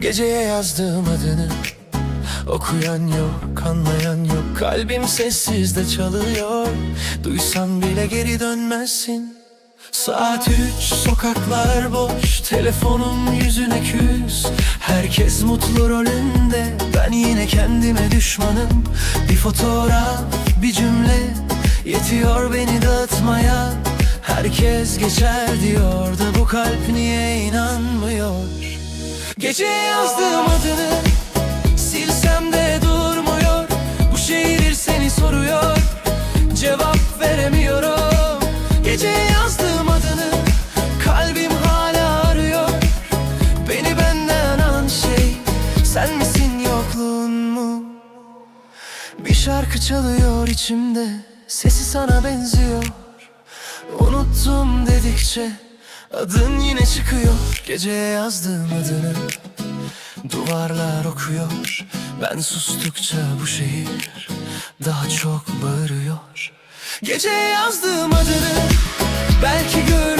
Geceye yazdığım adını Okuyan yok, anlayan yok. Kalbim sessiz de çalıyor. Duysan bile geri dönmezsin. Saat üç, sokaklar boş. Telefonum yüzüne küs Herkes mutlu rolünde Ben yine kendime düşmanım. Bir fotoğraf, bir cümle Yetiyor beni dağıtmaya. Herkes geçer diyor da Bu kalp niye inanmıyor? Gece yazdığım adını Silsem de durmuyor. Bu şehir seni soruyor Cevap veremiyorum. Gece Sen misin yokluğun mu? Bir şarkı çalıyor içimde Sesi sana benziyor. Unuttum dedikçe Adın yine çıkıyor. Gece yazdığım adını Duvarlar okuyor. Ben sustukça bu şehir Daha çok bağırıyor. Gece yazdığım adını Belki yazdığım